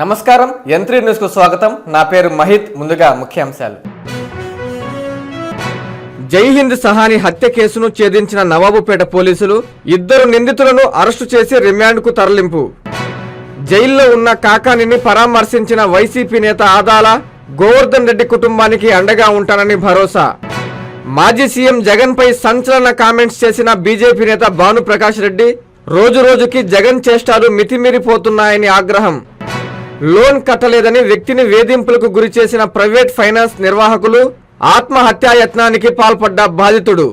నమస్కారం. యంత్రి న్యూస్కు స్వాగతం. నా పేరు మహిత్. ముందుగా ముఖ్యాంశాలు. జై హింద్ సహాని హత్య కేసును ఛేదించిన నవాబుపేట పోలీసులు ఇద్దరు నిందితులను అరెస్టు చేసి రిమాండ్కు తరలింపు. జైల్లో ఉన్న కాకానిని పరామర్శించిన వైసీపీ నేత ఆదాల గోవర్ధన్ రెడ్డి కుటుంబానికి అండగా ఉంటానని భరోసా. మాజీ సీఎం జగన్ పై సంచలన కామెంట్స్ చేసిన బీజేపీ నేత భానుప్రకాష్ రెడ్డి రోజు రోజుకి జగన్ చేష్టాలు మితిమీరిపోతున్నాయని ఆగ్రహం. లోన్ కట్టలేదని వ్యక్తిని వేధింపులకు గురి చేసిన ప్రైవేట్ ఫైనాన్స్ నిర్వాహకులు ఆత్మహత్యాయత్నానికి పాల్పడ్డ బాధితుడు.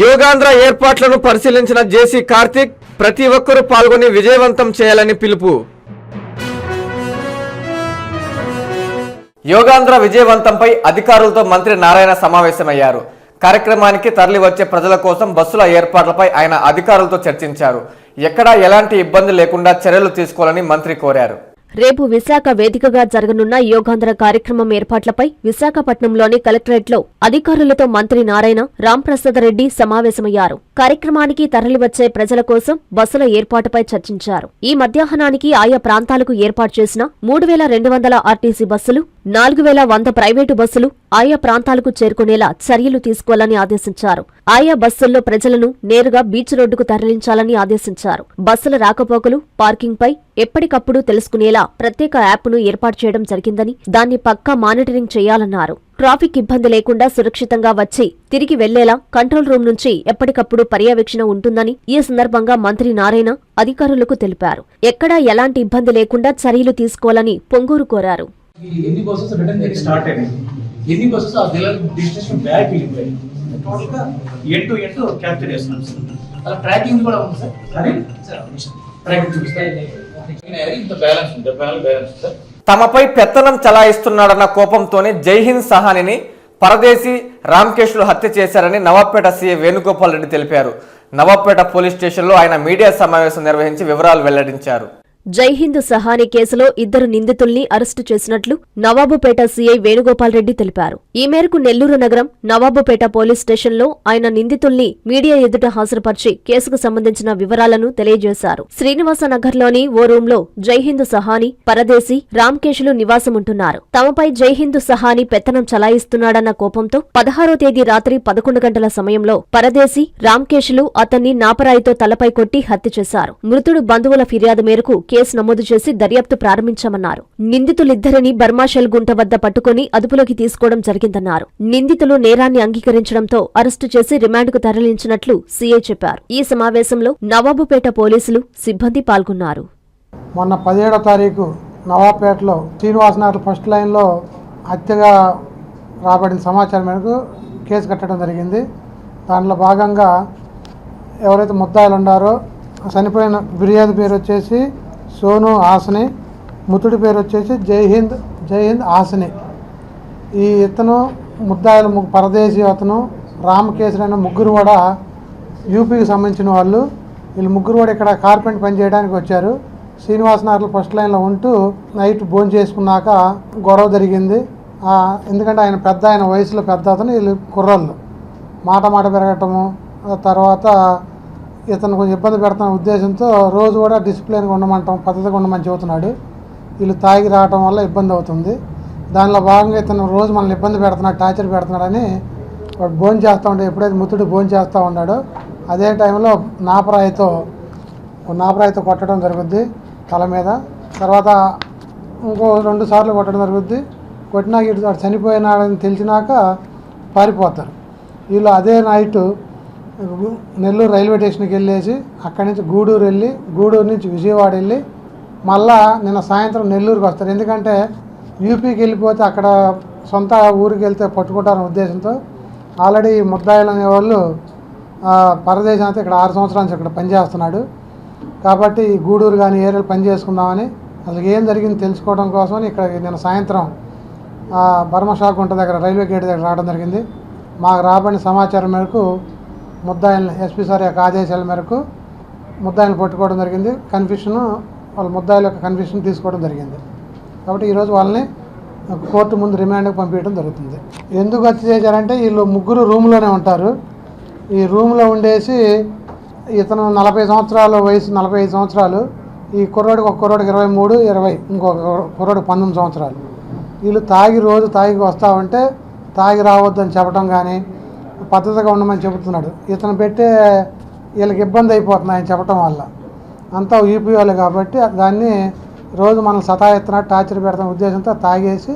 యోగాంధ్ర ఏర్పాట్లను పరిశీలించిన జేసీ కార్తిక్ ప్రతి ఒక్కరూ పాల్గొని విజయవంతం చేయాలని పిలుపు. యోగాంధ్ర విజయవంతంపై అధికారులతో మంత్రి నారాయణ సమావేశమయ్యారు. కార్యక్రమానికి తరలి వచ్చే ప్రజల కోసం బస్సుల ఏర్పాట్లపై ఆయన అధికారులతో చర్చించారు. ఎక్కడా ఎలాంటి ఇబ్బంది లేకుండా చర్యలు తీసుకోవాలని మంత్రి కోరారు. రేపు విశాఖ వేదికగా జరగనున్న యోగాంధ్ర కార్యక్రమం ఏర్పాట్లపై విశాఖపట్నంలోని కలెక్టరేట్లో అధికారులతో మంత్రి నారాయణ రాంప్రసాద్ రెడ్డి సమావేశమయ్యారు. కార్యక్రమానికి తరలివచ్చే ప్రజల కోసం బస్సుల ఏర్పాటుపై చర్చించారు. ఈ మధ్యాహ్నానికి ఆయా ప్రాంతాలకు ఏర్పాటు చేసిన మూడు వేల రెండు వందల ఆర్టీసీ బస్సులు నాలుగు వేల వంద ప్రైవేటు బస్సులు ఆయా ప్రాంతాలకు చేరుకునేలా చర్యలు తీసుకోవాలని ఆదేశించారు. ఆయా బస్సుల్లో ప్రజలను నేరుగా బీచ్ రోడ్డుకు తరలించాలని ఆదేశించారు. బస్సుల రాకపోకలు పార్కింగ్పై ఎప్పటికప్పుడు తెలుసుకునేలా ప్రత్యేక యాప్ను ఏర్పాటు చేయడం జరిగిందని దాన్ని పక్కా మానిటరింగ్ చేయాలన్నారు. ట్రాఫిక్ ఇబ్బంది లేకుండా సురక్షితంగా వచ్చి తిరిగి వెళ్ళేలా కంట్రోల్ రూమ్ నుంచి ఎప్పటికప్పుడు పర్యవేక్షణ ఉంటుందని ఈ సందర్భంగా మంత్రి నారాయణ అధికారులకు తెలిపారు. ఎక్కడా ఎలాంటి ఇబ్బంది లేకుండా చర్యలు తీసుకోవాలని పొంగూరు కోరారు. ఈ ఎన్ని బస్సెస్ రిటర్న్ జర్నీ స్టార్ట్ అయినాయి? ఎన్ని బస్సెస్ ఆ జిల్లా డిస్టేషన్ బ్యాక్ వెళ్ళిపోయాయి? టోటల్గా ఎండ్ టు ఎండ్ క్యాప్చర్ చేస్తున్నాం సార్. అలా ట్రాకింగ్ కూడా ఉంది సార్. అది ట్రాకింగ్ చూపిస్తాయి. తమపై పెత్తనం చలాయిస్తున్నాడన్న కోపంతోనే జైహింద్ సహానిని పరదేశీ రామకేష్లు హత్య చేశారని నవాబ్పేట సీఏ వేణుగోపాల్ రెడ్డి తెలిపారు. నవాబ్పేట పోలీస్ స్టేషన్లో ఆయన మీడియా సమావేశం నిర్వహించి వివరాలు వెల్లడించారు. జైహింద్ సహాని కేసులో ఇద్దరు నిందితుల్ని అరెస్టు చేసినట్లు నవాబుపేట సీఐ వేణుగోపాల్ రెడ్డి తెలిపారు. ఈ మేరకు నెల్లూరు నగరం నవాబుపేట పోలీస్ స్టేషన్లో ఆయన నిందితుల్ని మీడియా ఎదుట హాజరుపరిచి కేసుకు సంబంధించిన వివరాలను తెలియజేశారు. శ్రీనివాసనగర్లోని ఓ రూంలో జైహింద్ సహాని పరదేశీ రామ్కేషులు నివాసముంటున్నారు. తమపై జైహింద్ సహాని పెత్తనం చలాయిస్తున్నాడన్న కోపంతో పదహారో తేదీ రాత్రి పదకొండు గంటల సమయంలో పరదేశీ రామ్కేషులు అతన్ని నాపరాయితో తలపై కొట్టి హత్య చేశారు. మృతుడు బంధువుల ఫిర్యాదు మేరకు కేసు నమోదు చేసి దర్యాప్తు ప్రారంభించామన్నారు. నిందితులిద్దరిని బర్మాషెల్ గుంట వద్ద పట్టుకుని అదుపులోకి తీసుకోవడం జరిగిందన్నారు. నిందితులు నేరాన్ని అంగీకరించడంతో అరెస్టు చేసి రిమాండ్కు తరలించినట్లు సీఐ చెప్పారు. ఈ సమావేశంలో నవాబుపేట పోలీసులు సిబ్బంది పాల్గొన్నారు. మొన్న పదిహేడో తారీఖు నవాబ్పేటలో శ్రీనివాసనగర్ ఫస్ట్ లైన్లో హత్యగా రాబడిన సమాచారం మేరకు కేసు కట్టడం జరిగింది. దాంట్లో భాగంగా ఎవరైతే ముద్దాయిలు ఉన్నారో చనిపోయిన ఫిర్యాదు పేరు వచ్చేసి సోను హాసని మృతుడి పేరు వచ్చేసి జై హింద్ జై హింద్ హాసని ఈ ఇతను ముద్దాయిల పరదేశీ అతను రామకేశ్వరి అనే ముగ్గురు కూడా యూపీకి సంబంధించిన వాళ్ళు. వీళ్ళు ముగ్గురు కూడా ఇక్కడ కార్పెంట్ పని చేయడానికి వచ్చారు. శ్రీనివాస నగర్లో ఫస్ట్ లైన్లో ఉంటూ నైట్ భోజనం చేసుకున్నాక గొడవ జరిగింది. ఎందుకంటే ఆయన పెద్ద ఆయన వయసులో పెద్ద అతను వీళ్ళు కుర్రాళ్ళు. మాట మాట పెరగటము తర్వాత ఇతను కొంచెం ఇబ్బంది పెడుతున్న ఉద్దేశంతో రోజు కూడా డిసిప్లిన్గా ఉండమంటాం పద్ధతిగా ఉండమని చెబుతున్నాడు. వీళ్ళు తాగి రావటం వల్ల ఇబ్బంది అవుతుంది. దానిలో భాగంగా ఇతను రోజు మనల్ని ఇబ్బంది పెడుతున్నాడు టార్చర్ పెడుతున్నాడని వాడు భోజనం చేస్తూ ఉంటాడు ఎప్పుడైతే ముత్తుడు భోజనం చేస్తూ ఉన్నాడో అదే టైంలో నాపరాయితో నాపరాయితో కొట్టడం జరుగుద్ది తల మీద. తర్వాత ఇంకో రెండు సార్లు కొట్టడం జరుగుద్ది. కొట్టినాక ఇటు చనిపోయినాడని తెలిసినాక పారిపోతారు. వీళ్ళు అదే నైట్ నెల్లూరు రైల్వే స్టేషన్కి వెళ్ళేసి అక్కడి నుంచి గూడూరు వెళ్ళి గూడూరు నుంచి విజయవాడ వెళ్ళి మళ్ళా నిన్న సాయంత్రం నెల్లూరుకి వస్తారు. ఎందుకంటే యూపీకి వెళ్ళిపోతే అక్కడ సొంత ఊరికి వెళ్తే పట్టుకుంటారనే ఉద్దేశంతో ఆల్రెడీ ముద్దాయిలు అనేవాళ్ళు పరదేశం అయితే ఇక్కడ ఆరు సంవత్సరాల నుంచి ఇక్కడ పనిచేస్తున్నాడు. కాబట్టి గూడూరు కానీ ఏరియాలు పని చేసుకుందామని అసలు ఏం జరిగింది తెలుసుకోవడం కోసమని ఇక్కడ నిన్న సాయంత్రం బర్మషాక్ గుంట దగ్గర రైల్వే గేట్ దగ్గర రావడం జరిగింది. మాకు రాబడిన సమాచారం మేరకు ముద్దాయిలను ఎస్పీ సార్ యొక్క ఆదేశాల మేరకు ముద్దాయిలను పట్టుకోవడం జరిగింది. కన్ఫ్యూషన్ వాళ్ళ ముద్దాయిల యొక్క కన్ఫ్యూషన్ తీసుకోవడం జరిగింది. కాబట్టి ఈరోజు వాళ్ళని కోర్టు ముందు రిమాండ్కి పంపించడం జరుగుతుంది. ఎందుకు వచ్చి చేశారంటే వీళ్ళు ముగ్గురు రూమ్లోనే ఉంటారు. ఈ రూమ్లో ఉండేసి ఇతను నలభై సంవత్సరాల వయసు నలభై ఐదు సంవత్సరాలు ఈ కుర్రోడికి ఒక కుర్రోడికి ఇరవై మూడు ఇరవై ఇంకొక కుర్రోడికి పంతొమ్మిది సంవత్సరాలు. వీళ్ళు తాగి రోజు తాగి వస్తా ఉంటే తాగి రావద్దని చెప్పడం కానీ పద్ధతిగా ఉండమని చెబుతున్నాడు. ఇతను పెట్టే వీళ్ళకి ఇబ్బంది అయిపోతుంది ఆయన చెప్పడం వల్ల. అంతా యూపీ వాళ్ళు కాబట్టి దాన్ని రోజు మనం సతాయెత్తున టార్చర్ పెడతాం ఉద్దేశంతో తాగేసి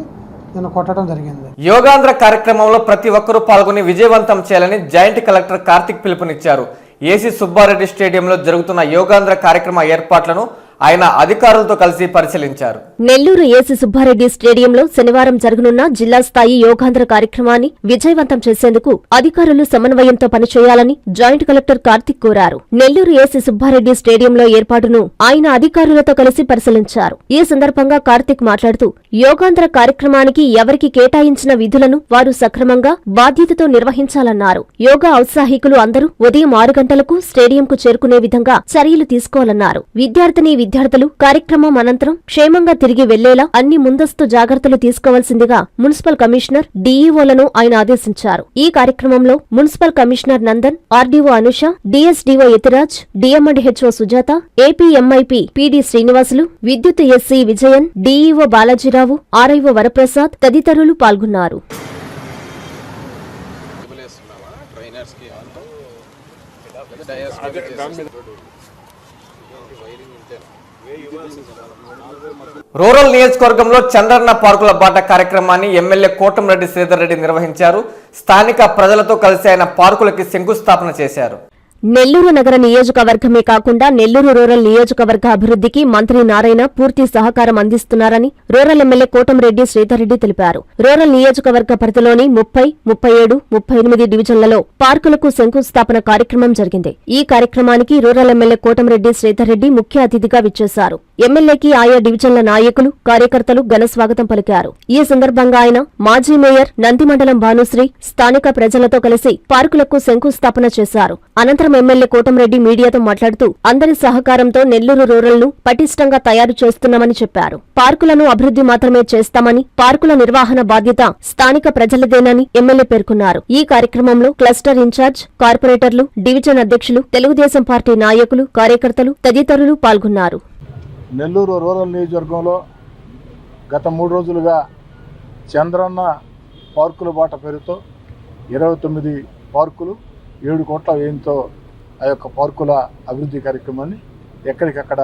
నేను కొట్టడం జరిగింది. యోగాంధ్ర కార్యక్రమంలో ప్రతి ఒక్కరూ పాల్గొని విజయవంతం చేయాలని జాయింట్ కలెక్టర్ కార్తిక్ పిలుపునిచ్చారు. ఏసీ సుబ్బారెడ్డి స్టేడియంలో జరుగుతున్న యోగాంధ్ర కార్యక్రమ ఏర్పాట్లను ఆయన అధికారులతో కలిసి పరిశీలించారు. నెల్లూరు ఏసీ సుబ్బారెడ్డి స్టేడియంలో శనివారం జరగనున్న జిల్లా స్థాయి యోగాంధ్ర కార్యక్రమాన్ని విజయవంతం చేసేందుకు అధికారులు సమన్వయంతో పనిచేయాలని జాయింట్ కలెక్టర్ కార్తిక్ కోరారు. నెల్లూరు ఏసీ సుబ్బారెడ్డి స్టేడియంలో ఏర్పాటును ఆయన అధికారులతో కలిసి పరిశీలించారు. ఈ సందర్భంగా కార్తిక్ మాట్లాడుతూ యోగాంధ్ర కార్యక్రమానికి ఎవరికి కేటాయించిన విధులను వారు సక్రమంగా బాధ్యతతో నిర్వహించాలన్నారు. యోగా ఔత్సాహికులు అందరూ ఉదయం ఆరు గంటలకు స్టేడియంకు చేరుకునే విధంగా చర్యలు తీసుకోవాలన్నారు. విద్యార్థిని విద్యార్థులు కార్యక్రమం అనంతరం క్షేమంగా తిరిగి వెళ్ళేలా అన్ని ముందస్తు జాగ్రత్తలు తీసుకోవాల్సిందిగా మున్సిపల్ కమిషనర్ డీఈఓలను ఆయన ఆదేశించారు ఈ కార్యక్రమంలో municipal commissioner Nandan RDO Anusha DSDO Yathiraj DM and HO Sujatha APMIP PD Srinivasulu విద్యుత్ SE Vijayan DEO Balaji Rao RIO Varaprasad తదితరులు పాల్గొన్నారు రూరల్ నియోజకవర్గంలో చంద్రన్న పార్కుల బాట కార్యక్రమాన్ని ఎమ్మెల్యే కోటంరెడ్డి శ్రీధర్ రెడ్డి నిర్వహించారు. స్థానిక ప్రజలతో కలిసి ఆయన పార్కులకి శంకుస్థాపన చేశారు. నెల్లూరు నగర నియోజకవర్గమే కాకుండా నెల్లూరు రూరల్ నియోజకవర్గ అభివృద్ధికి మంత్రి నారాయణ పూర్తి సహకారం అందిస్తున్నారని రూరల్ ఎమ్మెల్యే కోటంరెడ్డి శ్రీధర్రెడ్డి తెలిపారు. రూరల్ నియోజకవర్గ పరిధిలోని ముప్పై ముప్పై ఏడు ముప్పై ఎనిమిది డివిజన్లలో పార్కులకు శంకుస్థాపన కార్యక్రమం జరిగింది. ఈ కార్యక్రమానికి రూరల్ ఎమ్మెల్యే కోటంరెడ్డి శ్రీధర్రెడ్డి ముఖ్య అతిథిగా విచ్చేశారు. ఎమ్మెల్యేకి ఆయా డివిజన్ల నాయకులు కార్యకర్తలు ఘన స్వాగతం పలికారు. ఈ సందర్భంగా ఆయన మాజీ మేయర్ నందిమండలం భానుశ్రీ స్థానిక ప్రజలతో కలిసి పార్కులకు శంకుస్థాపన చేశారు. అనంతరం ఎమ్మెల్యే కోటంరెడ్డి మీడియాతో మాట్లాడుతూ అందరి సహకారంతో నెల్లూరు రూరల్ను పటిష్టంగా తయారు చేస్తున్నామని చెప్పారు. పార్కులను అభివృద్ధి మాత్రమే చేస్తామని పార్కుల నిర్వహణ బాధ్యత స్థానిక ప్రజలదేనని ఎమ్మెల్యే పేర్కొన్నారు. ఈ కార్యక్రమంలో క్లస్టర్ ఇన్ఛార్జ్ కార్పొరేటర్లు డివిజన్ అధ్యక్షులు తెలుగుదేశం పార్టీ నాయకులు కార్యకర్తలు తదితరులు పాల్గొన్నారు. నెల్లూరు రూరల్ నియోజకవర్గంలో గత మూడు రోజులుగా చంద్రన్న పార్కుల బాట పేరుతో ఇరవై తొమ్మిది పార్కులు ఏడు కోట్ల వ్యయంతో ఆ యొక్క పార్కుల అభివృద్ధి కార్యక్రమాన్ని ఎక్కడికక్కడ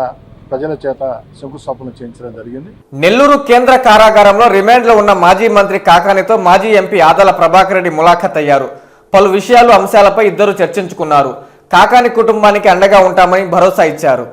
ప్రజల చేత శంకుస్థాపన చేయించడం జరిగింది. నెల్లూరు కేంద్ర కారాగారంలో రిమాండ్లో ఉన్న మాజీ మంత్రి కాకానితో మాజీ ఎంపీ ఆదల ప్రభాకర్ రెడ్డి ములాఖత్ అయ్యారు. పలు విషయాలు అంశాలపై ఇద్దరు చర్చించుకున్నారు. కాకాని కుటుంబానికి అండగా ఉంటామని భరోసా ఇచ్చారు.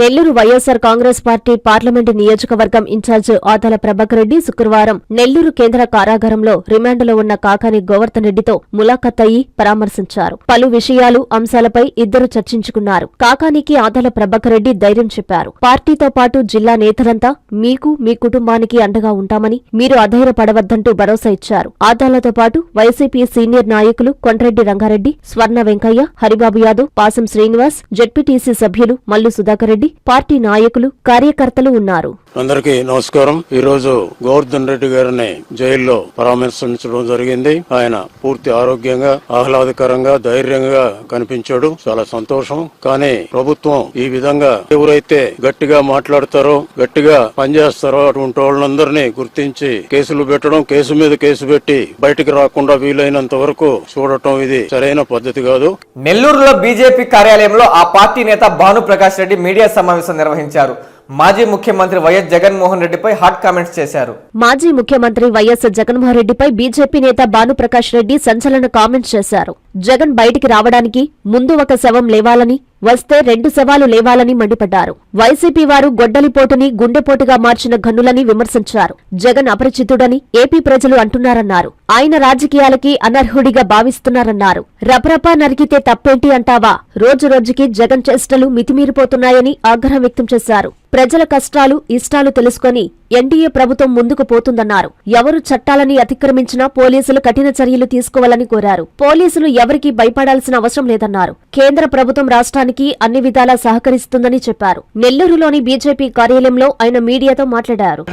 నెల్లూరు వైఎస్సార్ కాంగ్రెస్ పార్టీ పార్లమెంటు నియోజకవర్గం ఇన్ఛార్జ్ ఆతల ప్రభాకర్ రెడ్డి శుక్రవారం నెల్లూరు కేంద్ర కారాగారంలో రిమాండ్లో ఉన్న కాకాని గోవర్ధన్ రెడ్డితో ములాఖత్ అయ్యి పరామర్శించారు. పలు విషయాలు అంశాలపై ఇద్దరు చర్చించుకున్నారు. కాకానికి ఆతల ప్రభాకర్ రెడ్డి ధైర్యం చెప్పారు. పార్టీతో పాటు జిల్లా నేతలంతా మీకు మీ కుటుంబానికి అండగా ఉంటామని మీరు అధైర్యపడవద్దంటూ భరోసా ఇచ్చారు. ఆతాలతో పాటు వైసీపీ సీనియర్ నాయకులు కొండ్రెడ్డి రంగారెడ్డి స్వర్ణ వెంకయ్య హరిబాబు యాదవ్ పాసం శ్రీనివాస్ జెడ్పీటీసీ సభ్యులు మల్లు సుధాకర్ రెడ్డి పార్టీ నాయకులు కార్యకర్తలు ఉన్నారు. అందరికీ నమస్కారం. ఈ రోజు గోవర్ధన్ రెడ్డి గారిని జైల్లో పరామర్శించడం జరిగింది. ఆయన పూర్తి ఆరోగ్యంగా ఆహ్లాదకరంగా ధైర్యంగా కనిపించాడు. చాలా సంతోషం. కానీ ప్రభుత్వం ఈ విధంగా ఎవరైతే గట్టిగా మాట్లాడతారో గట్టిగా పనిచేస్తారో అటువంటి వాళ్ళందరినీ గుర్తించి కేసులు పెట్టడం కేసు మీద కేసు పెట్టి బయటికి రాకుండా వీలైనంత వరకు చూడటం ఇది సరైన పద్ధతి కాదు. నెల్లూరులో బీజేపీ కార్యాలయంలో ఆ పార్టీ నేత భానుప్రకాష్ రెడ్డి మీడియా సమావేశం నిర్వహించారు. మాజీ ముఖ్యమంత్రి వైఎస్ జగన్మోహన్ రెడ్డిపై హాట్ కామెంట్స్ చేశారు. మాజీ ముఖ్యమంత్రి వైఎస్ జగన్మోహన్ రెడ్డిపై బీజేపీ నేత భానుప్రకాష్ రెడ్డి సంచలన కామెంట్స్ చేశారు. జగన్ బయటికి రావడానికి ముందు ఒక శవం లేవాలని వస్తే రెండు సవాలు లేవాలని మండిపడ్డారు. వైసీపీ వారు గొడ్డలిపోటుని గుండెపోటుగా మార్చిన గన్నులని విమర్శించారు. జగన్ అపరిచితుడని ఏపీ ప్రజలు అంటున్నారన్నారు. ఆయన రాజకీయాలకి అనర్హుడిగా భావిస్తున్నారన్నారు. రపరపా నరికితే తప్పేంటి అంటావా? రోజు రోజుకి జగన్ చేష్టలు మితిమీరిపోతున్నాయని ఆగ్రహం వ్యక్తం చేశారు. ప్రజల కష్టాలు ఇష్టాలు తెలుసుకొని ఎన్డీఏ ప్రభుత్వం ముందుకు పోతుందన్నారు. ఎవరు చట్టాలని అతిక్రమించినా పోలీసులు కఠిన చర్యలు తీసుకోవాలని కోరారు. పోలీసులు ఎవరికీ భయపడాల్సిన అవసరం లేదన్నారు. కేంద్ర ప్రభుత్వం రాష్ట్రానికి అన్ని విధాలా సహకరిస్తుందని చెప్పారు. నెల్లూరులోని బీజేపీ కార్యాలయంలో ఆయన మీడియాతో మాట్లాడారు.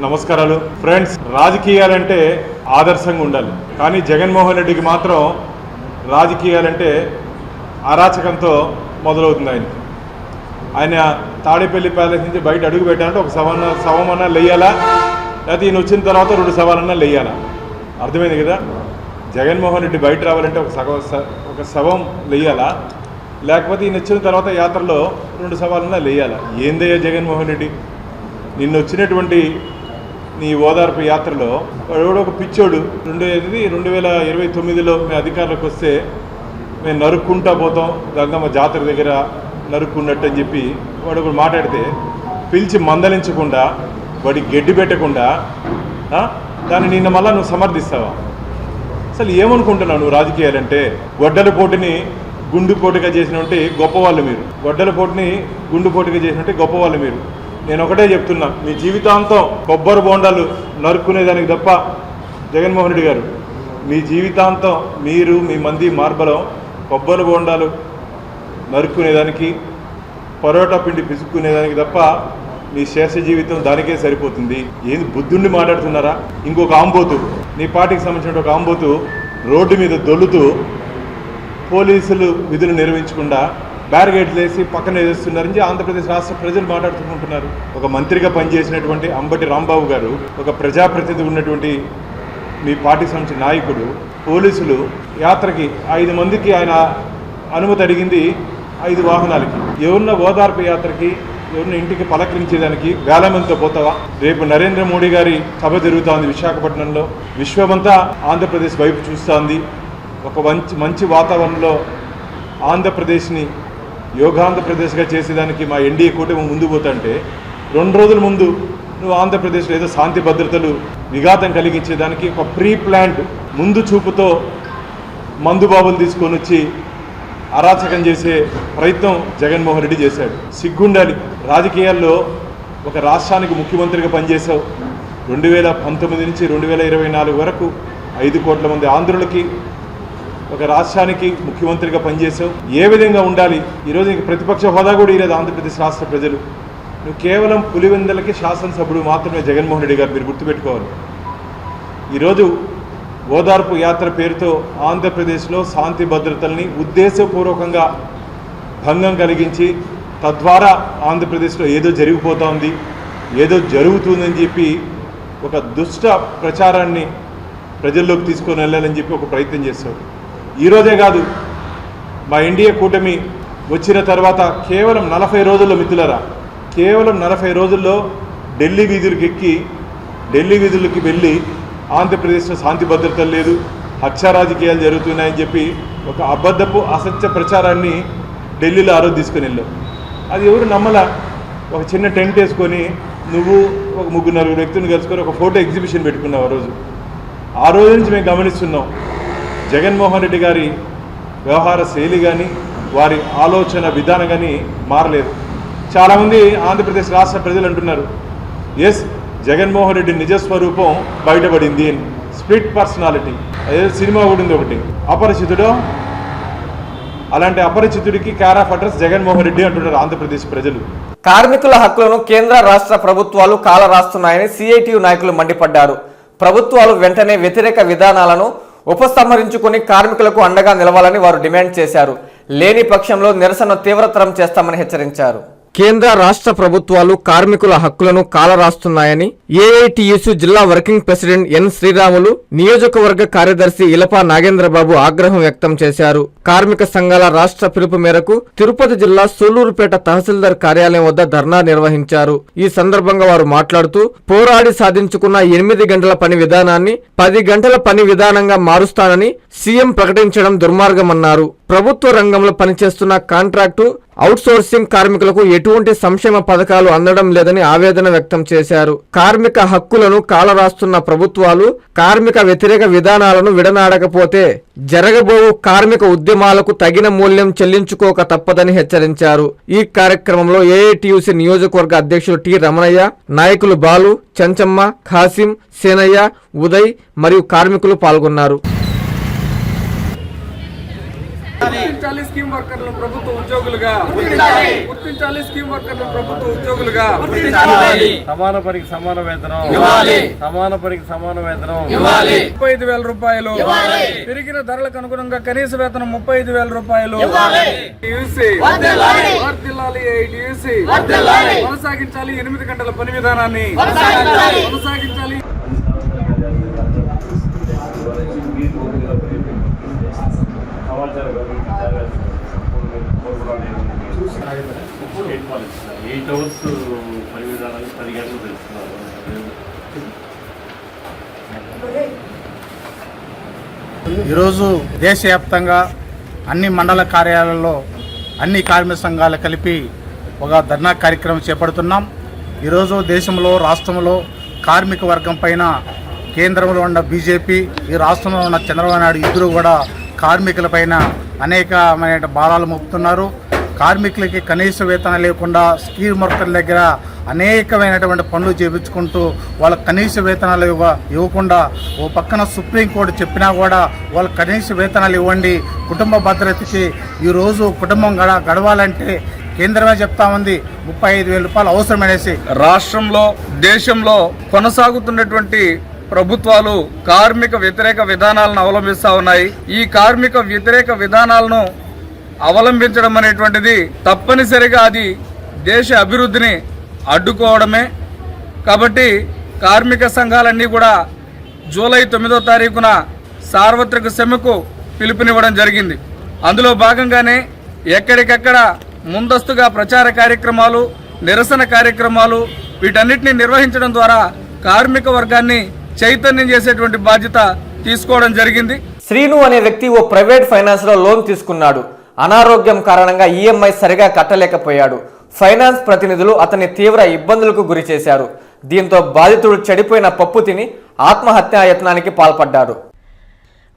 నమస్కారాలు. ఫ్రెండ్స్ రాజకీయాలంటే ఆదర్శంగా ఉండాలి. కానీ జగన్మోహన్ రెడ్డికి మాత్రం రాజకీయాలంటే అరాచకంతో మొదలవుతుంది ఆయన. ఆయన తాడేపల్లి ప్యాలెస్ నుంచి బయట అడుగు పెట్టాలంటే ఒక సవన శవమన్నా లేయాలా? లేకపోతే ఈయన వచ్చిన తర్వాత రెండు సవాలన్నా లేయాలా? అర్థమైంది కదా? జగన్మోహన్ రెడ్డి బయట రావాలంటే ఒక సగ స- ఒక శవం లేయాలా? లేకపోతే ఈయన వచ్చిన తర్వాత యాత్రలో రెండు సవాలన్నా లేయాల? ఏందయ్యా జగన్మోహన్ రెడ్డి? నిన్న వచ్చినటువంటి నీ ఓదార్పు యాత్రలో వాడు ఎవడో ఒక పిచ్చోడు. రెండు ఇది రెండు వేల ఇరవై తొమ్మిదిలో మేము అధికారులకు వస్తే మేము నరుక్కుంటా పోతాం. గంగమ్మ జాతర దగ్గర నరుక్కున్నట్టు అని చెప్పి వాడు ఒకడు మాట్లాడితే పిలిచి మందలించకుండా వాడి గడ్డి పెట్టకుండా దాన్ని నిన్న మళ్ళీ నువ్వు సమర్థిస్తావా? అసలు ఏమనుకుంటున్నావు నువ్వు రాజకీయాలంటే? గొడ్డల పోటీని గుండు పోటుగా చేసినట్టే గొప్పవాళ్ళు మీరు. గొడ్డల పోటుని గుండు పోటుగా చేసినట్టే గొప్పవాళ్ళు మీరు. నేను ఒకటే చెప్తున్నా మీ జీవితాంతం కొబ్బరి బోండాలు నరుక్కునేదానికి తప్ప జగన్మోహన్ రెడ్డి గారు మీ జీవితాంతం మీరు మీ మంది మార్బలం కొబ్బరి బోండాలు నరుక్కునేదానికి పరోటా పిండి పిసుక్కునేదానికి తప్ప మీ శేష జీవితం దానికే సరిపోతుంది. ఏంది బుద్ధుండి మాట్లాడుతున్నారా? ఇంకొక ఆంబోతు. నీ పార్టీకి సంబంధించిన ఒక ఆంబోతు రోడ్డు మీద దొల్లుతూ పోలీసులు విధులు నిర్వహించకుండా బ్యారిగేట్లు వేసి పక్కన వేస్తున్నారని ఆంధ్రప్రదేశ్ రాష్ట్ర ప్రజలు మాట్లాడుతుంటున్నారు. ఒక మంత్రిగా పనిచేసినటువంటి అంబటి రాంబాబు గారు ఒక ప్రజాప్రతినిధి ఉన్నటువంటి మీ పార్టీ సంబంధించిన నాయకుడు పోలీసులు యాత్రకి ఐదు మందికి ఆయన అనుమతి అడిగింది ఐదు వాహనాలకి. ఎవరిన ఓదార్పు యాత్రకి ఎవరిన ఇంటికి పలకరించేదానికి వేల మందితో పోతావా? రేపు నరేంద్ర మోడీ గారి సభ జరుగుతోంది విశాఖపట్నంలో. విశ్వమంతా ఆంధ్రప్రదేశ్ వైపు చూస్తోంది. ఒక మంచి మంచి వాతావరణంలో ఆంధ్రప్రదేశ్ని యోగాంధ్రప్రదేశ్గా చేసేదానికి మా ఎన్డీఏ కూటమి ముందు పోతుంటే రెండు రోజుల ముందు నువ్వు ఆంధ్రప్రదేశ్లో ఏదో శాంతి భద్రతలు విఘాతం కలిగించేదానికి ఒక ప్రీ ప్లాంట్ ముందు చూపుతో మందుబాబులు తీసుకొని వచ్చి అరాచకం చేసే ప్రయత్నం జగన్మోహన్ రెడ్డి చేశాడు. సిగ్గుండాలి. రాజకీయాల్లో ఒక రాష్ట్రానికి ముఖ్యమంత్రిగా పనిచేశావు. రెండు వేల పంతొమ్మిది నుంచి రెండు వేల ఇరవై నాలుగు వరకు ఐదు కోట్ల మంది ఆంధ్రులకి ఒక రాష్ట్రానికి ముఖ్యమంత్రిగా పనిచేసావు. ఏ విధంగా ఉండాలి? ఈరోజు నీకు ప్రతిపక్ష హోదా కూడా ఇలేదు ఆంధ్రప్రదేశ్ రాష్ట్ర ప్రజలు. నువ్వు కేవలం పులివెందలకి శాసనసభ్యుడు మాత్రమే జగన్మోహన్ రెడ్డి గారు మీరు గుర్తుపెట్టుకోవాలి. ఈరోజు ఓదార్పు యాత్ర పేరుతో ఆంధ్రప్రదేశ్లో శాంతి భద్రతల్ని ఉద్దేశపూర్వకంగా భంగం కలిగించి తద్వారా ఆంధ్రప్రదేశ్లో ఏదో జరిగిపోతోంది ఏదో జరుగుతుందని చెప్పి ఒక దుష్ట ప్రచారాన్ని ప్రజల్లోకి తీసుకొని వెళ్ళాలని చెప్పి ఒక ప్రయత్నం చేస్తాడు ఈరోజే కాదు మా ఎన్డీఏ కూటమి వచ్చిన తర్వాత కేవలం నలభై రోజుల్లో మిత్రులరా కేవలం నలభై రోజుల్లో ఢిల్లీ వీధులకు ఎక్కి ఢిల్లీ వీధులకి వెళ్ళి ఆంధ్రప్రదేశ్లో శాంతి భద్రతలు లేదు హత్య రాజకీయాలు జరుగుతున్నాయని చెప్పి ఒక అబద్ధపు అసత్య ప్రచారాన్ని ఢిల్లీలో ఆరోజు తీసుకుని వెళ్ళావు అది ఎవరు నమ్మలా? ఒక చిన్న టెంట్ వేసుకొని నువ్వు ఒక ముగ్గురు నలుగురు వ్యక్తులను కలుసుకొని ఒక ఫోటో ఎగ్జిబిషన్ పెట్టుకున్నావు ఆ రోజు. ఆ రోజు నుంచి మేము గమనిస్తున్నాం జగన్మోహన్ రెడ్డి గారి వ్యవహార శైలి కానీ వారి ఆలోచన విధానం కానీ మారలేదు. చాలామంది ఆంధ్రప్రదేశ్ రాష్ట్ర ప్రజలు అంటున్నారు ఎస్ జగన్మోహన్ రెడ్డి నిజస్వరూపం బయటపడింది స్ప్లిట్ పర్సనాలిటీ. అదే సినిమా కూడా ఉంది ఒకటి. అపరిచితుడు? అలాంటి అపరిచితుడికి care of address Jaganmohan Reddy అంటున్నారు ఆంధ్రప్రదేశ్ ప్రజలు. కార్మికుల హక్కులను కేంద్ర రాష్ట్ర ప్రభుత్వాలు కాల రాస్తున్నాయని సిఐటియు నాయకులు మండిపడ్డారు. ప్రభుత్వాలు వెంటనే వ్యతిరేక విధానాలను ఉపసంహరించుకుని కార్మికులకు అండగా నిలవాలని వారు డిమాండ్ చేశారు. లేని పక్షంలో నిరసన తీవ్రతరం చేస్తామని హెచ్చరించారు. కేంద్ర రాష్ట్ర ప్రభుత్వాలు కార్మికుల హక్కులను కాలరాస్తున్నాయని ఏఐటియుసు జిల్లా వర్కింగ్ ప్రెసిడెంట్ ఎన్ శ్రీరాములు నియోజకవర్గ కార్యదర్శి ఇలపా నాగేంద్రబాబు ఆగ్రహం వ్యక్తం చేశారు. కార్మిక సంఘాల రాష్ట్ర పిలుపు మేరకు తిరుపతి జిల్లా సూలూరుపేట తహసీల్దార్ కార్యాలయం వద్ద ధర్నా నిర్వహించారు. ఈ సందర్భంగా వారు మాట్లాడుతూ పోరాడి సాధించుకున్న ఎనిమిది గంటల పని విధానాన్ని పది గంటల పని విధానంగా మారుస్తానని సీఎం ప్రకటించడం దుర్మార్గమన్నారు. ప్రభుత్వ రంగంలో పనిచేస్తున్న కాంట్రాక్టు అవుట్సోర్సింగ్ కార్మికులకు ఎటువంటి సంక్షేమ పథకాలు అందడం లేదని ఆవేదన వ్యక్తం చేశారు. కార్మిక హక్కులను కాలరాస్తున్న ప్రభుత్వాలు కార్మిక వ్యతిరేక విధానాలను విడనాడకపోతే జరగబోవు కార్మిక ఉద్యమాలకు తగిన మూల్యం చెల్లించుకోక తప్పదని హెచ్చరించారు. ఈ కార్యక్రమంలో ఏఐటియుసి నియోజకవర్గ అధ్యక్షులు టి రమణయ్య నాయకులు బాలు చంచమ్మ ఖాసిం సేనయ్య ఉదయ్ మరియు కార్మికులు పాల్గొన్నారు. గుర్తించాలి స్కీమ్ వర్కర్లను ప్రభుత్వ ఉద్యోగులుగా. గుర్తించాలి. స్కీమ్ వర్కర్లను ప్రభుత్వ ఉద్యోగులుగా. సమాన పనికి సమాన వేతనం. సమాన పనికి సమాన వేతనం. ముప్పై ఐదు వేల రూపాయలు. పెరిగిన ధరలకు అనుగుణంగా కనీస వేతనం ముప్పై ఐదు వేల రూపాయలు. కొనసాగించాలి ఎనిమిది గంటల పని విధానాన్ని. కొనసాగించాలి. ఎయిట్ అవర్స్ పని విధానాలు పది గంటలు తెలుస్తున్నారు ఈరోజు దేశవ్యాప్తంగా అన్ని మండల కార్యాలయాల్లో అన్ని కార్మిక సంఘాలు కలిపి ఒక ధర్నా కార్యక్రమం చేపడుతున్నాం. ఈరోజు దేశంలో రాష్ట్రంలో కార్మిక వర్గం పైన కేంద్రంలో ఉన్న బీజేపీ ఈ రాష్ట్రంలో ఉన్న చంద్రబాబు నాయుడు ఇద్దరు కూడా కార్మికులపైన అనేకమైన భారాలు మోపుతున్నారు. కార్మికులకి కనీస వేతనం లేకుండా స్కీమ్ వర్కర్ల దగ్గర అనేకమైనటువంటి పనులు చేపించుకుంటూ వాళ్ళకి కనీస వేతనాలు ఇవ్వ ఇవ్వకుండా ఓ పక్కన సుప్రీంకోర్టు చెప్పినా కూడా వాళ్ళకి కనీస వేతనాలు ఇవ్వండి కుటుంబ భద్రతకి ఈరోజు కుటుంబం గడ గడవాలంటే కేంద్రమే చెప్తా ఉంది. ముప్పై ఐదు వేల రూపాయలు అవసరమనేసి రాష్ట్రంలో దేశంలో కొనసాగుతున్నటువంటి ప్రభుత్వాలు కార్మిక వ్యతిరేక విధానాలను అవలంబిస్తా ఉన్నాయి. ఈ కార్మిక వ్యతిరేక విధానాలను అవలంబించడం అనేటువంటిది తప్పనిసరిగా అది దేశ అభివృద్ధిని అడ్డుకోవడమే. కాబట్టి కార్మిక సంఘాలన్నీ కూడా జూలై తొమ్మిదో తారీఖున సార్వత్రిక సమ్మెకు పిలుపునివ్వడం జరిగింది. అందులో భాగంగానే ఎక్కడికక్కడ ముందస్తుగా ప్రచార కార్యక్రమాలు నిరసన కార్యక్రమాలు వీటన్నిటిని నిర్వహించడం ద్వారా కార్మిక వర్గాన్ని చైతన్యం చేసేటువంటి బాధ్యత తీసుకోవడం జరిగింది. శ్రీను అనే వ్యక్తి ఓ ప్రైవేట్ ఫైనాన్స్లో లోన్ తీసుకున్నాడు. అనారోగ్యం కారణంగా ఈఎంఐ సరిగా కట్టలేకపోయాడు. ఫైనాన్స్ ప్రతినిధులు అతన్ని తీవ్ర ఇబ్బందులకు గురి చేశారు దీంతో బాధితుడు చెడిపోయిన పప్పు తిని ఆత్మహత్యా యత్నానికి పాల్పడ్డాడు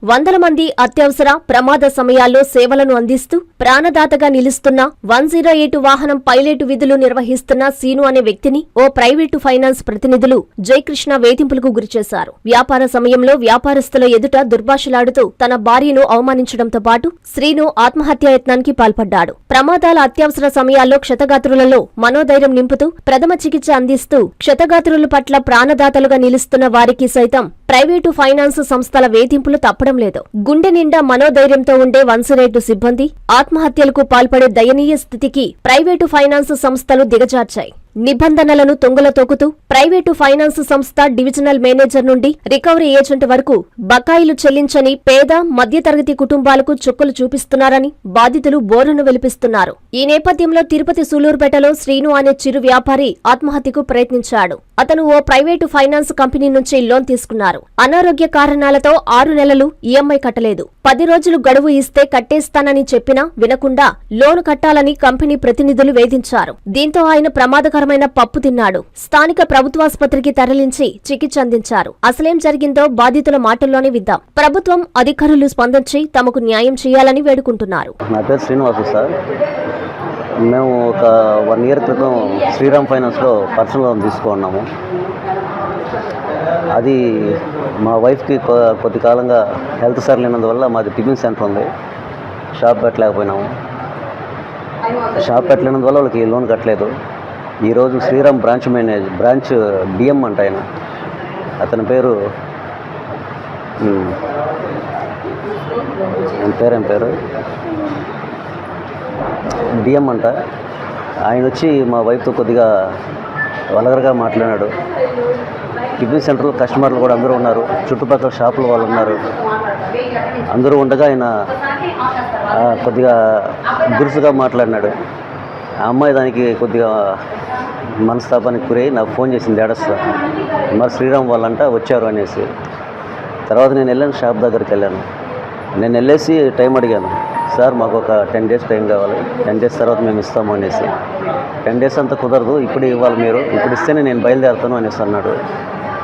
వందల మంది అత్యవసర ప్రమాద సమయాల్లో సేవలను అందిస్తూ ప్రాణదాతగా నిలుస్తున్న వన్ జీరో ఎయిట్ వాహనం పైలట్ విధులు నిర్వహిస్తున్న సీను అనే వ్యక్తిని ఓ ప్రైవేటు ఫైనాన్స్ ప్రతినిధులు జయకృష్ణ వేధింపులకు గురిచేశారు. వ్యాపార సమయంలో వ్యాపారస్తుల ఎదుట దుర్భాషలాడుతూ తన భార్యను అవమానించడంతో పాటు శ్రీను ఆత్మహత్యాయత్నానికి పాల్పడ్డాడు. ప్రమాదాల అత్యవసర సమయాల్లో క్షతగాత్రులలో మనోధైర్యం నింపుతూ ప్రథమ చికిత్స అందిస్తూ క్షతగాత్రుల పట్ల ప్రాణదాతలుగా నిలుస్తున్న వారికి సైతం ప్రైవేటు ఫైనాన్స్ సంస్థల వేధింపులు తప్ప చెప్పడం లేదు. గుండె నిండా మనోధైర్యంతో ఉండే వన్సరేటు సిబ్బంది ఆత్మహత్యలకు పాల్పడే దయనీయ స్థితికి ప్రైవేటు ఫైనాన్స్ సంస్థలు దిగజార్చాయి. నిబంధనలను తొంగల తొక్కుతూ ప్రైవేటు ఫైనాన్స్ సంస్థ డివిజనల్ మేనేజర్ నుండి రికవరీ ఏజెంట్ వరకు బకాయిలు చెల్లించని పేద మధ్యతరగతి కుటుంబాలకు చుక్కలు చూపిస్తున్నారని బాధితులు బోరును వెలిపిస్తున్నారు. ఈ నేపథ్యంలో తిరుపతి సూలూరుపేటలో శ్రీను అనే చిరు వ్యాపారి ఆత్మహత్యకు ప్రయత్నించాడు. అతను ఓ ప్రైవేటు ఫైనాన్స్ కంపెనీ నుంచి లోన్ తీసుకున్నారు. అనారోగ్య కారణాలతో ఆరు నెలలు ఈఎంఐ కట్టలేదు. పది రోజులు గడువు ఇస్తే కట్టేస్తానని చెప్పినా వినకుండా లోను కట్టాలని కంపెనీ ప్రతినిధులు వేధించారు. దీంతో ఆయన ప్రమాదకరమైన పప్పు తిన్నాడు. స్థానిక ప్రభుత్వాసుపత్రికి తరలించి చికిత్స అందించారు. అసలేం జరిగిందో బాధితుల మాటల్లోనే విద్దాం ప్రభుత్వం అధికారులు స్పందించి తమకు న్యాయం చేయాలని వేడుకుంటున్నారు. నా పేరు శ్రీనివాసు సార్. మేము ఒక వన్ ఇయర్ క్రితం శ్రీరామ్ ఫైనాన్స్లో పర్సనల్ లోన్ తీసుకున్నాము. అది మా వైఫ్కి కొ- కొద్ది కాలంగా హెల్త్ సరిలేనందువల్ల మాది టిఫిన్ సెంటర్ ఉంది. షాప్ పెట్టలేకపోయినాము. షాప్ పెట్టలేనందువల్ల వాళ్ళకి లోన్ కట్టలేదు. ఈరోజు Shriram branch manage branch DM అంట ఆయన. అతని పేరు పేరేం పేరు? డిఎం అంట. ఆయన వచ్చి మా వైఫ్తో కొద్దిగా వలగరగా మాట్లాడాడు. టిఫిన్ సెంటర్లో కస్టమర్లు కూడా అందరూ ఉన్నారు. చుట్టుపక్కల షాపుల వాళ్ళు ఉన్నారు. అందరూ ఉండగా ఆయన కొద్దిగా దురుసుగా మాట్లాడినాడు. ఆ అమ్మాయి దానికి కొద్దిగా మనస్తాపానికి గురై నాకు ఫోన్ చేసింది ఏడస్తా మరి శ్రీరామ్ వాళ్ళంట వచ్చారు అనేసి. తర్వాత నేను వెళ్ళాను షాప్ దగ్గరికి వెళ్ళాను. నేను వెళ్ళేసి టైం అడిగాను. సార్ మాకు ఒక టెన్ డేస్ టైం కావాలి. టెన్ డేస్ తర్వాత మేము ఇస్తాము అనేసి. టెన్ డేస్ అంతా కుదరదు. ఇప్పుడు ఇవ్వాలి మీరు. ఇప్పుడు ఇస్తేనే నేను బయలుదేరుతాను అనేసి అన్నాడు.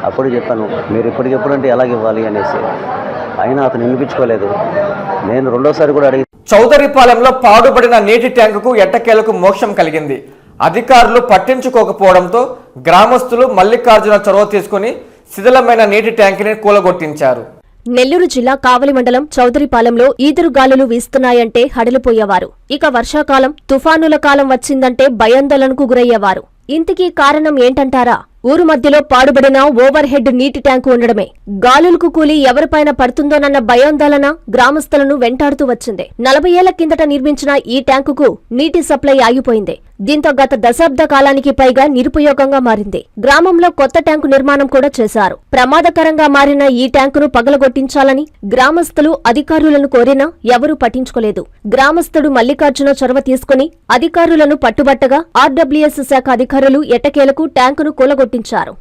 అప్పుడు చెప్పాను మీరు ఇప్పటికెప్పుడు అంటే ఎలాగ ఇవ్వాలి అనేసి. అయినా అతను వినిపించుకోలేదు. నేను రెండోసారి కూడా అడిగి చౌదరిపాలెంలో పాడుపడిన నీటి ట్యాంకుకు ఎట్టకేలకు మోక్షం కలిగింది. అధికారులు పట్టించుకోకపోవడంతో గ్రామస్తులు మల్లికార్జున చొరవ తీసుకుని శిథిలమైన నీటి ట్యాంకుని కూలగొట్టించారు. నెల్లూరు జిల్లా కావలి మండలం చౌదరిపాలెంలో ఈదురుగాలులు వీస్తున్నాయంటే హడలిపోయేవారు. ఇక వర్షాకాలం తుఫానుల కాలం వచ్చిందంటే భయాందోళనకు గురయ్యేవారు. ఇంతకీ కారణం ఏంటంటారా? ఊరు మధ్యలో పాడుబడిన ఓవర్ హెడ్ నీటి ట్యాంకు ఉండడమే. గాలులకు కూలి ఎవరిపైన పడుతుందోనన్న భయాందోళన గ్రామస్తులను వెంటాడుతూ వచ్చింది. నలభై ఏళ్ళ కిందట నిర్మించిన ఈ ట్యాంకుకు నీటి సప్లై ఆగిపోయింది. దీంతో గత దశాబ్ద కాలానికి పైగా నిరుపయోగంగా మారింది. గ్రామంలో కొత్త ట్యాంకు నిర్మాణం కూడా చేశారు. ప్రమాదకరంగా మారిన ఈ ట్యాంకును పగలగొట్టించాలని గ్రామస్తులు అధికారులను కోరినా ఎవరూ పట్టించుకోలేదు. గ్రామస్తుడు మల్లికార్జున చొరవ తీసుకుని అధికారులను పట్టుబట్టగా ఆర్డబ్ల్యూఎస్ శాఖ అధికారులు ఎట్టకేలకు ట్యాంకును కూలగొట్టించారు.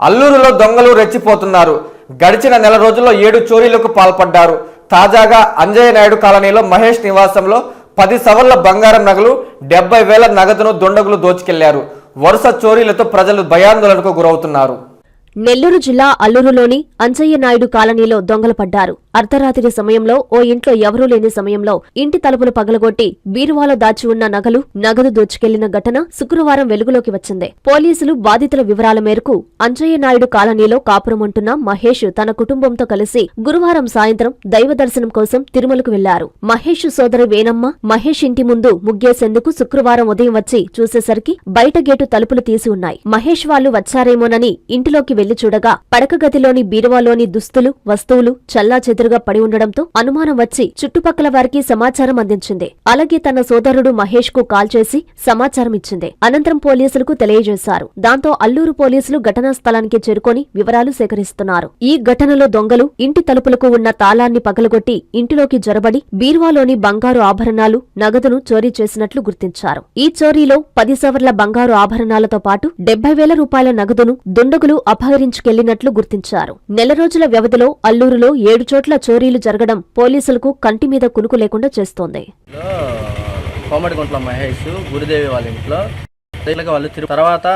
అల్లూరులో దొంగలు రెచ్చిపోతున్నారు. గడిచిన నెల రోజుల్లో ఏడు చోరీలకు పాల్పడ్డారు. తాజాగా అంజయ్య నాయుడు కాలనీలో మహేష్ నివాసంలో పది సవర్ల బంగారం నగలు డెబ్బై వేల నగదును దుండగులు దోచుకెళ్ళారు. వరుస చోరీలతో ప్రజలు భయాందోళనకు గురవుతున్నారు. నెల్లూరు జిల్లా అల్లూరులోని అంజయ్య నాయుడు కాలనీలో దొంగలు పడ్డారు అర్ధరాత్రి సమయంలో ఓ ఇంట్లో ఎవరూ లేని సమయంలో ఇంటి తలుపులు పగలగొట్టి బీరువాలో దాచి ఉన్న నగలు నగదు దోచుకెళ్ళిన ఘటన శుక్రవారం వెలుగులోకి వచ్చింది. పోలీసులు బాధితుల వివరాల మేరకు అంజయ్య నాయుడు కాలనీలో కాపురముంటున్న మహేష్ తన కుటుంబంతో కలిసి గురువారం సాయంత్రం దైవ దర్శనం కోసం తిరుమలకు వెళ్ళారు. మహేష్ సోదరి వేనమ్మ మహేష్ ఇంటి ముందు ముగ్గేసేందుకు శుక్రవారం ఉదయం వచ్చి చూసేసరికి బయట గేటు తలుపులు తీసి ఉన్నాయి. మహేష్ వాళ్ళు వచ్చారేమోనని ఇంటిలోకి వెళ్ళి చూడగా పడక గదిలోని బీరువాలోని దుస్తులు వస్తువులు చల్లా చెదురుగా పడి ఉండడంతో అనుమానం వచ్చి చుట్టుపక్కల వారికి సమాచారం అందించింది. అలాగే తన సోదరుడు మహేష్కు కాల్ చేసి సమాచారం ఇచ్చింది. అనంతరం పోలీసులకు తెలియజేశారు. దాంతో అల్లూరు పోలీసులు ఘటనా స్థలానికి చేరుకొని వివరాలు సేకరిస్తున్నారు. ఈ ఘటనలో దొంగలు ఇంటి తలుపులకు ఉన్న తాళాన్ని పగలగొట్టి ఇంటిలోకి జొరబడి బీరువాలోని బంగారు ఆభరణాలు నగదును చోరీ చేసినట్లు గుర్తించారు. ఈ చోరీలో పది సవర్ల బంగారు ఆభరణాలతో పాటు డెబ్బై వేల రూపాయల నగదును దుండగులు అపహరించుకెళ్ళినట్లు గుర్తించారు. నెల రోజుల వ్యవధిలో అల్లూరులో ఏడు చోట్ల చోరీలు జరగడం పోలీసులకు కంటి మీద కునుకు లేకుండా చేస్తోంది. కోమటిగుంట్ల మహేష్ గురుదేవి వాళ్ళ ఇంట్లో. వాళ్ళు తిరుగు తర్వాత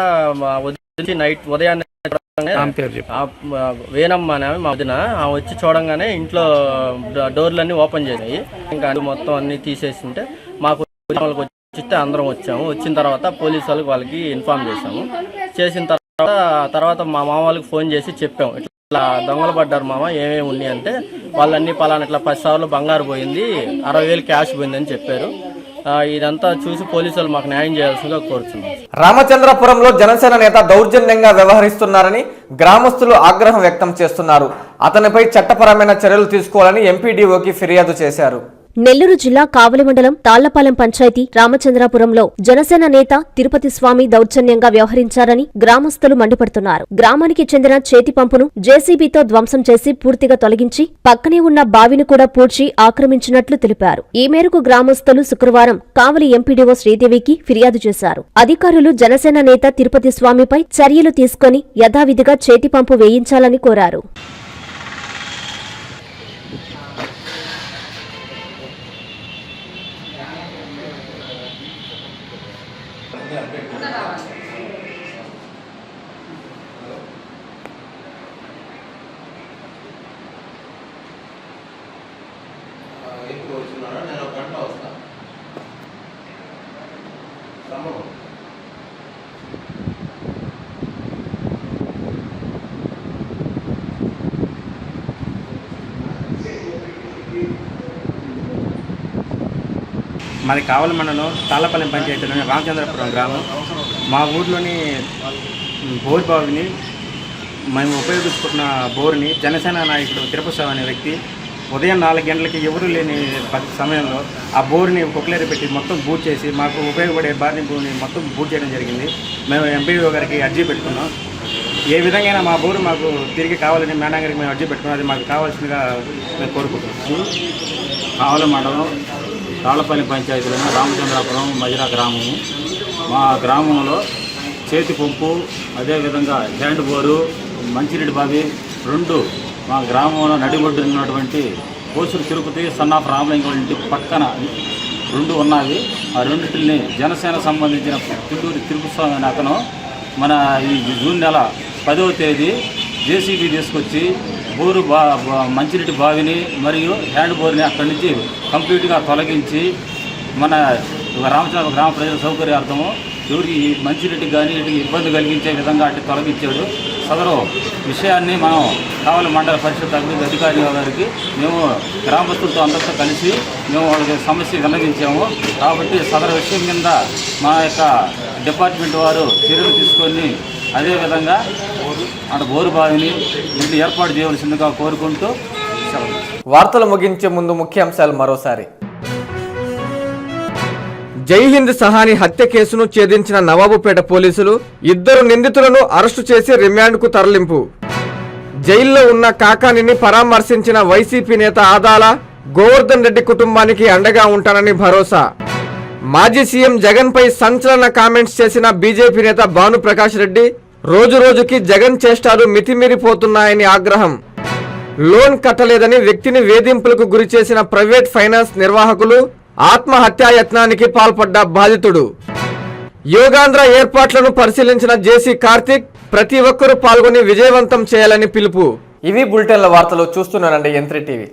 మా వదిలి నైట్ ఉదయాన్నే వేణమ్మ అనే ఆమె మా వదిన వచ్చి చూడంగానే ఇంట్లో డోర్లన్నీ ఓపెన్ చేసినాయి. ఇంకా మొత్తం అన్ని తీసేసింటే మాకు వాళ్ళకి వచ్చితే అందరం వచ్చాము. వచ్చిన తర్వాత పోలీసు వాళ్ళకి వాళ్ళకి ఇన్ఫార్మ్ చేసాము చేసిన తర్వాత తర్వాత మా మామ వాళ్ళకి ఫోన్ చేసి చెప్పాం. ఇట్లా దొంగలు పడ్డారు మామ ఏమేమి ఉన్నాయి అంటే వాళ్ళన్నీ పలానా ఇట్లా పది సార్లు బంగారు పోయింది అరవై వేలు క్యాష్ పోయిందని చెప్పారు. ఇదంతా చూసి పోలీసులు మాకు న్యాయం చేయాల్సిందిగా కోరుతున్నాం. రామచంద్రపురంలో జనసేన నేత దౌర్జన్యంగా వ్యవహరిస్తున్నారని గ్రామస్తులు ఆగ్రహం వ్యక్తం చేస్తున్నారు. అతనిపై చట్టపరమైన చర్యలు తీసుకోవాలని ఎంపీడీఓకి ఫిర్యాదు చేశారు. నెల్లూరు జిల్లా కావలి మండలం తాళ్ళపాలెం పంచాయతీ రామచంద్రాపురంలో జనసేన నేత తిరుపతి స్వామి దౌర్జన్యంగా వ్యవహరించారని గ్రామస్తులు మండిపడుతున్నారు. గ్రామానికి చెందిన చేతి పంపును జేసీబీతో ధ్వంసం చేసి పూర్తిగా తొలగించి పక్కనే ఉన్న బావిని కూడా పూడ్చి ఆక్రమించినట్లు తెలిపారు. ఈ మేరకు గ్రామస్తులు శుక్రవారం కావలి ఎంపీడీఓ శ్రీదేవికి ఫిర్యాదు చేశారు. అధికారులు జనసేన నేత తిరుపతి స్వామిపై చర్యలు తీసుకొని యథావిధిగా చేతి పంపు వేయించాలని కోరారు. మాది కావలి మండలం తాళ్ళపల్లెం పంచాయతీలోని రామచంద్రపురం గ్రామం. మా ఊర్లోని బోర్ బావిని మేము ఉపయోగించుకున్న బోర్ని జనసేన నాయకుడు తిరుపతి అనే వ్యక్తి ఉదయం నాలుగు గంటలకి ఎవరూ లేని సమయంలో ఆ బోర్ని కుక్కలేరు పెట్టి మొత్తం బూట్ చేసి మాకు ఉపయోగపడే బార్ని బోర్ని మొత్తం బూట్ చేయడం జరిగింది. మేము ఎంపీఓ గారికి అర్జీ పెట్టుకున్నాం. ఏ విధంగా మా బోరు మాకు తిరిగి కావాలని మేడం గారికి మేము అర్జీ పెట్టుకున్నాం. అది మాకు కావాల్సిందిగా మేము కోరుకుంటున్నాం. కావలి మండలం తాళ్ళపల్లి పంచాయతీలోని రామచంద్రాపురం మజిరా గ్రామము. మా గ్రామంలో చేతి పంపు అదేవిధంగా హ్యాండ్ బోరు మంచినీటి బావి రెండు మా గ్రామంలో నడిబొడ్డు ఉన్నటువంటి కోసూరు తిరుపతి సన్ ఆఫ్ రామలింగం పక్కన రెండు ఉన్నాయి. ఆ రెండింటిని జనసేన సంబంధించిన తిట్టూరి తిరుపతి స్వామి అతను మన ఈ జూన్ నెల పదవ తేదీ జేసీబీ తీసుకొచ్చి బోరు బా బా- మంచినీటి బావిని మరియు హ్యాండ్ బోర్ని అక్కడి నుంచి కంప్లీట్గా తొలగించి మన రామచంద్ర గ్రామ ప్రజల సౌకర్యార్థము ఎవరికి మంచినీటికి కానీ వీటికి ఇబ్బంది కలిగించే విధంగా అటు తొలగించాడు. సదరు విషయాన్ని మనం కావలి మండల పరిషత్ అభివృద్ధి అధికారి గారికి మేము గ్రామస్తులతో అందరితో కలిసి మేము వాళ్ళకి సమస్య విన్నవించాము కాబట్టి సదరు విషయం కింద మా యొక్క డిపార్ట్మెంట్ వారు చర్యలు తీసుకొని అదేవిధంగా అటు బోరు బావిని ఇంట్లో ఏర్పాటు చేయవలసిందిగా కోరుకుంటూ వార్తలు ముగించే ముందు ముఖ్యాంశాలు మరోసారి. జై హింద్ సహాని హత్య కేసును ఛేదించిన నవాబుపేట పోలీసులు ఇద్దరు నిందితులను అరెస్టు చేసి రిమాండ్కు తరలింపు. జైల్లో ఉన్న కాకానిని పరామర్శించిన వైసీపీ నేత ఆదాల గోవర్ధన్ రెడ్డి కుటుంబానికి అండగా ఉంటానని భరోసా. మాజీ సీఎం జగన్ పై సంచలన కామెంట్స్ చేసిన బీజేపీ నేత భానుప్రకాష్ రెడ్డి రోజు రోజుకి జగన్ చేష్టాలు మితిమీరిపోతున్నాయని ఆగ్రహం. లోన్ కట్టలేదని వ్యక్తిని వేధింపులకు గురి చేసిన ప్రైవేట్ ఫైనాన్స్ నిర్వాహకులు ఆత్మహత్యాయత్నానికి పాల్పడ్డ బాధితుడు. యోగాంధ్ర ఏర్పాట్లను పరిశీలించిన జేసీ కార్తిక్ ప్రతి ఒక్కరూ పాల్గొని విజయవంతం చేయాలని పిలుపు. ఇవి బులెటిన్ల వార్తలు చూస్తున్నానండి ఎంత్రి టీవీ.